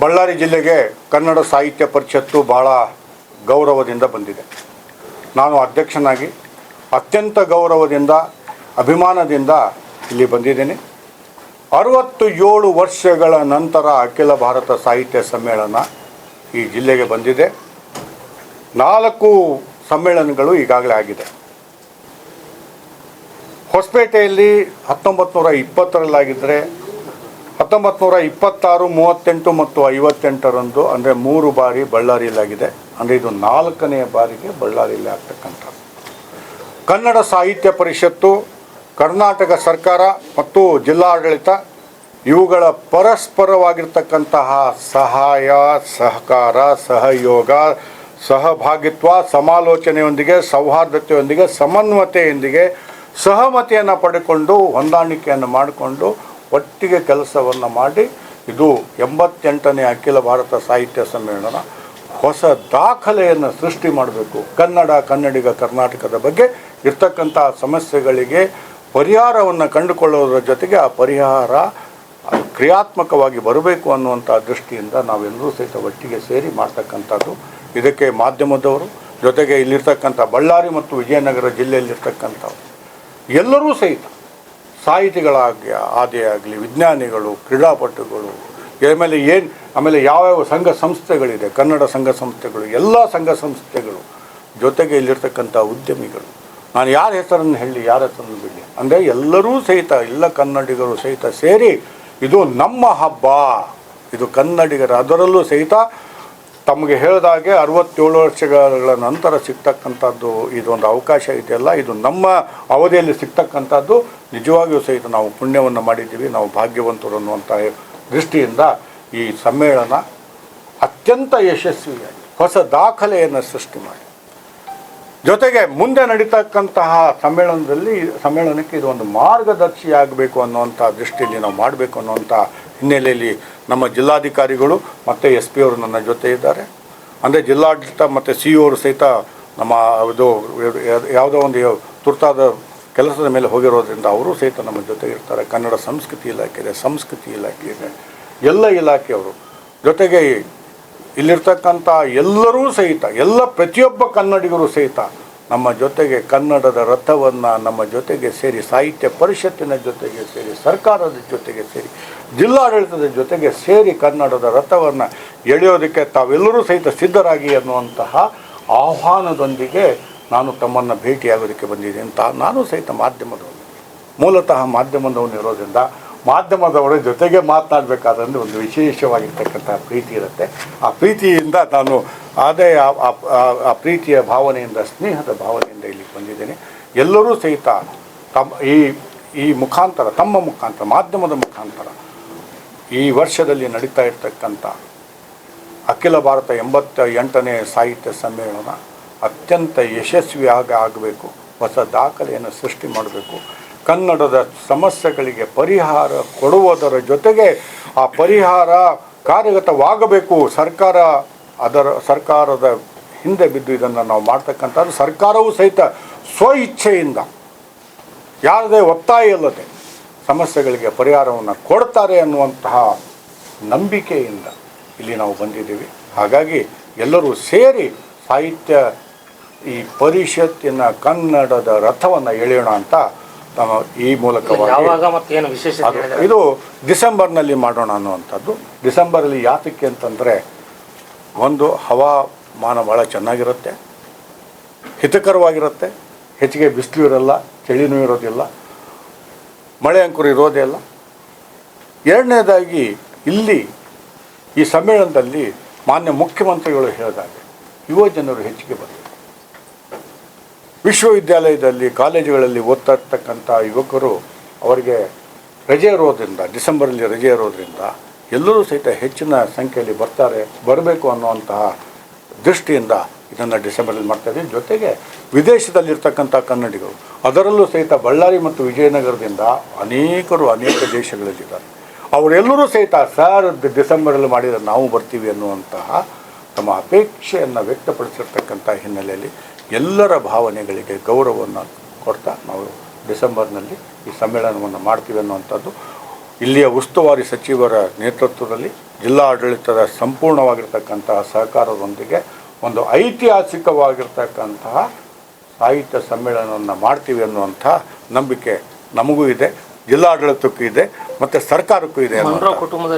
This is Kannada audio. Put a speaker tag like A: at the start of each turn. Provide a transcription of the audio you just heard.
A: ಬಳ್ಳಾರಿ ಜಿಲ್ಲೆಗೆ ಕನ್ನಡ ಸಾಹಿತ್ಯ ಪರಿಷತ್ತು ಬಹಳ ಗೌರವದಿಂದ ಬಂದಿದೆ. ನಾನು ಅಧ್ಯಕ್ಷನಾಗಿ ಅತ್ಯಂತ ಗೌರವದಿಂದ, ಅಭಿಮಾನದಿಂದ ಇಲ್ಲಿ ಬಂದಿದ್ದೇನೆ. ಅರವತ್ತು ಏಳು ವರ್ಷಗಳ ನಂತರ ಅಖಿಲ ಭಾರತ ಸಾಹಿತ್ಯ ಸಮ್ಮೇಳನ ಈ ಜಿಲ್ಲೆಗೆ ಬಂದಿದೆ. ನಾಲ್ಕು ಸಮ್ಮೇಳನಗಳು ಈಗಾಗಲೇ ಆಗಿದೆ. ಹೊಸಪೇಟೆಯಲ್ಲಿ ಹತ್ತೊಂಬತ್ತು ನೂರ ಇಪ್ಪತ್ತರಲ್ಲಾಗಿದ್ದರೆ ಹತ್ತೊಂಬತ್ತು ನೂರ ಇಪ್ಪತ್ತಾರು, ಮೂವತ್ತೆಂಟು ಮತ್ತು ಐವತ್ತೆಂಟರಂದು, ಅಂದರೆ ಮೂರು ಬಾರಿ ಬಳ್ಳಾರಿಯಲ್ಲಾಗಿದೆ ಅಂದರೆ ಇದು ನಾಲ್ಕನೆಯ ಬಾರಿಗೆ ಬಳ್ಳಾರಿಯಲ್ಲಿ ಆಗ್ತಕ್ಕಂಥದ್ದು. ಕನ್ನಡ ಸಾಹಿತ್ಯ ಪರಿಷತ್ತು, ಕರ್ನಾಟಕ ಸರ್ಕಾರ ಮತ್ತು ಜಿಲ್ಲಾಡಳಿತ ಇವುಗಳ ಪರಸ್ಪರವಾಗಿರ್ತಕ್ಕಂತಹ ಸಹಾಯ, ಸಹಕಾರ, ಸಹಯೋಗ, ಸಹಭಾಗಿತ್ವ, ಸಮಾಲೋಚನೆಯೊಂದಿಗೆ, ಸೌಹಾರ್ದತೆಯೊಂದಿಗೆ ಸಮನ್ವತೆಯೊಂದಿಗೆ ಸಹಮತಿಯನ್ನು ಪಡೆಕೊಂಡು ಹೊಂದಾಣಿಕೆಯನ್ನು ಮಾಡಿಕೊಂಡು ಒಟ್ಟಿಗೆ ಕೆಲಸವನ್ನು ಮಾಡಿ ಇದು ಎಂಬತ್ತೆಂಟನೇ ಅಖಿಲ ಭಾರತ ಸಾಹಿತ್ಯ ಸಮ್ಮೇಳನ ಹೊಸ ದಾಖಲೆಯನ್ನು ಸೃಷ್ಟಿ ಮಾಡಬೇಕು. ಕನ್ನಡ, ಕನ್ನಡಿಗ, ಕರ್ನಾಟಕದ ಬಗ್ಗೆ ಇರ್ತಕ್ಕಂಥ ಸಮಸ್ಯೆಗಳಿಗೆ ಪರಿಹಾರವನ್ನು ಕಂಡುಕೊಳ್ಳೋದ್ರ ಜೊತೆಗೆ ಆ ಪರಿಹಾರ ಕ್ರಿಯಾತ್ಮಕವಾಗಿ ಬರಬೇಕು ಅನ್ನುವಂಥ ದೃಷ್ಟಿಯಿಂದ ನಾವೆಲ್ಲರೂ ಸಹಿತ ಒಟ್ಟಿಗೆ ಸೇರಿ ಮಾಡ್ತಕ್ಕಂಥದ್ದು. ಇದಕ್ಕೆ ಮಾಧ್ಯಮದವರು ಜೊತೆಗೆ ಇಲ್ಲಿರ್ತಕ್ಕಂಥ ಬಳ್ಳಾರಿ ಮತ್ತು ವಿಜಯನಗರ ಜಿಲ್ಲೆಯಲ್ಲಿರ್ತಕ್ಕಂಥವ್ರು ಎಲ್ಲರೂ ಸಹಿತ ಸಾಹಿತಿಗಳಾಗಿ ಆದೇ ಆಗಲಿ, ವಿಜ್ಞಾನಿಗಳು, ಕ್ರೀಡಾಪಟುಗಳು ಆಮೇಲೆ ಏನು, ಆಮೇಲೆ ಯಾವ್ಯಾವ ಸಂಘ ಸಂಸ್ಥೆಗಳಿದೆ, ಕನ್ನಡ ಸಂಘ ಸಂಸ್ಥೆಗಳು, ಎಲ್ಲ ಸಂಘ ಸಂಸ್ಥೆಗಳು, ಜೊತೆಗೆ ಇಲ್ಲಿರ್ತಕ್ಕಂಥ ಉದ್ಯಮಿಗಳು. ನಾನು ಯಾರ ಹೆಸರನ್ನು ಹೇಳಿ, ಯಾರ ಹೆಸರನ್ನು ಬಿಡಿ? ಅಂದರೆ ಎಲ್ಲರೂ ಸಹಿತ, ಎಲ್ಲ ಕನ್ನಡಿಗರು ಸಹಿತ ಸೇರಿ, ಇದು ನಮ್ಮ ಹಬ್ಬ. ಇದು ಕನ್ನಡಿಗರ ಅದರಲ್ಲೂ ಸಹಿತ ತಮಗೆ ಹೇಳಿದಾಗೆ ಅರವತ್ತೇಳು ವರ್ಷಗಳ ನಂತರ ಸಿಗ್ತಕ್ಕಂಥದ್ದು ಇದೊಂದು ಅವಕಾಶ ಇದೆಯಲ್ಲ, ಇದು ನಮ್ಮ ಅವಧಿಯಲ್ಲಿ ಸಿಗ್ತಕ್ಕಂಥದ್ದು, ನಿಜವಾಗಿಯೂ ಸಹಿತ ನಾವು ಪುಣ್ಯವನ್ನು ಮಾಡಿದ್ದೀವಿ, ನಾವು ಭಾಗ್ಯವಂತರು ಅನ್ನುವಂಥ ದೃಷ್ಟಿಯಿಂದ ಈ ಸಮ್ಮೇಳನ ಅತ್ಯಂತ ಯಶಸ್ವಿಯಾಗಿ, ಹೊಸ ದಾಖಲೆಯನ್ನು ಸೃಷ್ಟಿ ಮಾಡಿ ಜೊತೆಗೆ ಮುಂದೆ ನಡೀತಕ್ಕಂತಹ ಸಮ್ಮೇಳನದಲ್ಲಿ, ಸಮ್ಮೇಳನಕ್ಕೆ ಇದು ಒಂದು ಮಾರ್ಗದರ್ಶಿಯಾಗಬೇಕು ಅನ್ನುವಂಥ ದೃಷ್ಟಿಯಲ್ಲಿ ನಾವು ಮಾಡಬೇಕು ಅನ್ನುವಂಥ ಹಿನ್ನೆಲೆಯಲ್ಲಿ ನಮ್ಮ ಜಿಲ್ಲಾಧಿಕಾರಿಗಳು ಮತ್ತು ಎಸ್ ಪಿ ಅವರು ನನ್ನ ಜೊತೆ ಇದ್ದಾರೆ. ಅಂದರೆ ಜಿಲ್ಲಾಡಳಿತ ಮತ್ತು ಸಿ ಅವರು ಸಹಿತ ನಮ್ಮ ಇದು ಯಾವುದೋ ಒಂದು ತುರ್ತಾದ ಕೆಲಸದ ಮೇಲೆ ಹೋಗಿರೋದ್ರಿಂದ ಅವರು ಸಹಿತ ನಮ್ಮ ಜೊತೆ ಇರ್ತಾರೆ. ಕನ್ನಡ ಸಂಸ್ಕೃತಿ ಇಲಾಖೆ ಇದೆ, ಸಂಸ್ಕೃತಿ ಇಲಾಖೆ ಇದೆ, ಎಲ್ಲ ಇಲಾಖೆಯವರು. ಜೊತೆಗೆ ಇಲ್ಲಿರ್ತಕ್ಕಂಥ ಎಲ್ಲರೂ ಸಹಿತ, ಎಲ್ಲ ಪ್ರತಿಯೊಬ್ಬ ಕನ್ನಡಿಗರು ಸಹಿತ ನಮ್ಮ ಜೊತೆಗೆ ಕನ್ನಡದ ರಥವನ್ನು ನಮ್ಮ ಜೊತೆಗೆ ಸೇರಿ, ಸಾಹಿತ್ಯ ಪರಿಷತ್ತಿನ ಜೊತೆಗೆ ಸೇರಿ, ಸರ್ಕಾರದ ಜೊತೆಗೆ ಸೇರಿ, ಜಿಲ್ಲಾಡಳಿತದ ಜೊತೆಗೆ ಸೇರಿ ಕನ್ನಡದ ರಥವನ್ನು ಎಳೆಯೋದಕ್ಕೆ ತಾವೆಲ್ಲರೂ ಸಹಿತ ಸಿದ್ಧರಾಗಿ ಅನ್ನುವಂತಹ ಆಹ್ವಾನದೊಂದಿಗೆ ನಾನು ತಮ್ಮನ್ನು ಭೇಟಿಯಾಗೋದಕ್ಕೆ ಬಂದಿದ್ದೀನಿ ಅಂತ ನಾನು ಸಹಿತ ಮಾಧ್ಯಮದವನು. ಮೂಲತಃ ಮಾಧ್ಯಮದವನು ಇರೋದ್ರಿಂದ ಮಾಧ್ಯಮದವರ ಜೊತೆಗೆ ಮಾತನಾಡಬೇಕಾದ್ರೆ ಒಂದು ವಿಶೇಷವಾಗಿರ್ತಕ್ಕಂಥ ಪ್ರೀತಿ ಇರುತ್ತೆ. ಆ ಪ್ರೀತಿಯಿಂದ ನಾನು ಅದೇ ಆ- ಪ್ರೀತಿಯ ಭಾವನೆಯಿಂದ, ಸ್ನೇಹದ ಭಾವನೆಯಿಂದ ಇಲ್ಲಿ ಬಂದಿದ್ದೇನೆ. ಎಲ್ಲರೂ ಸಹಿತ ತಮ್ಮ ಈ ಈ ಮುಖಾಂತರ, ತಮ್ಮ ಮುಖಾಂತರ, ಮಾಧ್ಯಮದ ಮುಖಾಂತರ ಈ ವರ್ಷದಲ್ಲಿ ನಡೀತಾ ಇರತಕ್ಕಂಥ ಅಖಿಲ ಭಾರತ ಎಂಬತ್ತ ಎಂಟನೇ ಸಾಹಿತ್ಯ ಸಮ್ಮೇಳನ ಅತ್ಯಂತ ಯಶಸ್ವಿಯಾಗಿ ಆಗಬೇಕು. ಹೊಸ ದಾಖಲೆಯನ್ನು ಸೃಷ್ಟಿ ಮಾಡಬೇಕು. ಕನ್ನಡದ ಸಮಸ್ಯೆಗಳಿಗೆ ಪರಿಹಾರ ಕೊಡುವುದರ ಜೊತೆಗೆ ಆ ಪರಿಹಾರ ಕಾರ್ಯಗತವಾಗಬೇಕು. ಸರ್ಕಾರ ಅದರ ಸರ್ಕಾರದ ಹಿಂದೆ ಬಿದ್ದು ಇದನ್ನು ನಾವು ಮಾಡ್ತಕ್ಕಂಥದ್ದು ಸರ್ಕಾರವೂ ಸಹಿತ ಸ್ವ ಇಚ್ಛೆಯಿಂದ ಯಾವುದೇ ಒತ್ತಾಯ ಇಲ್ಲದೆ ಸಮಸ್ಯೆಗಳಿಗೆ ಪರಿಹಾರವನ್ನು ಕೊಡ್ತಾರೆ ಅನ್ನುವಂತಹ ನಂಬಿಕೆಯಿಂದ ಇಲ್ಲಿ ನಾವು ಬಂದಿದ್ದೀವಿ. ಹಾಗಾಗಿ ಎಲ್ಲರೂ ಸೇರಿ ಸಾಹಿತ್ಯ ಈ ಪರಿಷತ್ತಿನ ಕನ್ನಡದ ರಥವನ್ನು ಎಳೆಯೋಣ ಅಂತ ಈ ಮೂಲಕವಾಗಿ ಇದು ಡಿಸೆಂಬರ್ನಲ್ಲಿ ಮಾಡೋಣ ಅನ್ನುವಂಥದ್ದು. ಡಿಸೆಂಬರಲ್ಲಿ ಯಾತಕ್ಕೆ ಅಂತಂದರೆ ಒಂದು ಹವಾಮಾನ ಭಾಳ ಚೆನ್ನಾಗಿರುತ್ತೆ ಹಿತಕರವಾಗಿರುತ್ತೆ ಹೆಚ್ಚಿಗೆ ಬಿಸಿಲು ಇರಲ್ಲ ಚಳಿನೂ ಇರೋದಿಲ್ಲ ಮಳೆ ಅಂಕುರು ಇರೋದೇ ಇಲ್ಲ. ಎರಡನೇದಾಗಿ ಇಲ್ಲಿ ಈ ಸಮ್ಮೇಳನದಲ್ಲಿ ಮಾನ್ಯ ಮುಖ್ಯಮಂತ್ರಿಗಳು ಹೇಳಿದಾಗ ಯುವ ಜನರು ಹೆಚ್ಚಿಗೆ ಬರಬೇಕು ವಿಶ್ವವಿದ್ಯಾಲಯದಲ್ಲಿ, ಕಾಲೇಜುಗಳಲ್ಲಿ ಓದ್ತಾ ಇರ್ತಕ್ಕಂಥ ಯುವಕರು ಅವರಿಗೆ ರಜೆ ಇರೋದ್ರಿಂದ, ಡಿಸೆಂಬರಲ್ಲಿ ರಜೆ ಇರೋದ್ರಿಂದ ಎಲ್ಲರೂ ಸಹಿತ ಹೆಚ್ಚಿನ ಸಂಖ್ಯೆಯಲ್ಲಿ ಬರ್ತಾರೆ, ಬರಬೇಕು ಅನ್ನುವಂತಹ ದೃಷ್ಟಿಯಿಂದ ಇದನ್ನು ಡಿಸೆಂಬರಲ್ಲಿ ಮಾಡ್ತಾ ಇದ್ದೀವಿ. ಜೊತೆಗೆ ವಿದೇಶದಲ್ಲಿರ್ತಕ್ಕಂಥ ಕನ್ನಡಿಗರು, ಅದರಲ್ಲೂ ಸಹಿತ ಬಳ್ಳಾರಿ ಮತ್ತು ವಿಜಯನಗರದಿಂದ ಅನೇಕರು ಅನೇಕ ದೇಶಗಳಲ್ಲಿದ್ದಾರೆ. ಅವರೆಲ್ಲರೂ ಸಹಿತ, ಸರ್, ಡಿಸೆಂಬರಲ್ಲಿ ಮಾಡಿದರೆ ನಾವು ಬರ್ತೀವಿ ಅನ್ನುವಂತಹ ತಮ್ಮ ಅಪೇಕ್ಷೆಯನ್ನು ವ್ಯಕ್ತಪಡಿಸಿರ್ತಕ್ಕಂಥ ಹಿನ್ನೆಲೆಯಲ್ಲಿ ಎಲ್ಲರ ಭಾವನೆಗಳಿಗೆ ಗೌರವವನ್ನು ಕೊಡ್ತಾ ನಾವು ಡಿಸೆಂಬರ್ನಲ್ಲಿ ಈ ಸಮ್ಮೇಳನವನ್ನು ಮಾಡ್ತೀವಿ ಅನ್ನುವಂಥದ್ದು. ಇಲ್ಲಿಯ ಉಸ್ತುವಾರಿ ಸಚಿವರ ನೇತೃತ್ವದಲ್ಲಿ ಜಿಲ್ಲಾ ಆಡಳಿತದ ಸಂಪೂರ್ಣವಾಗಿರ್ತಕ್ಕಂತಹ ಸಹಕಾರದೊಂದಿಗೆ ಒಂದು ಐತಿಹಾಸಿಕವಾಗಿರ್ತಕ್ಕಂತಹ ಸಾಹಿತ್ಯ ಸಮ್ಮೇಳನವನ್ನು ಮಾಡ್ತೀವಿ ಅನ್ನುವಂಥ ನಂಬಿಕೆ ನಮಗೂ ಇದೆ, ಜಿಲ್ಲಾಡಳಿತಕ್ಕೂ ಇದೆ, ಮತ್ತು ಸರ್ಕಾರಕ್ಕೂ ಇದೆ
B: ಕುಟುಂಬದ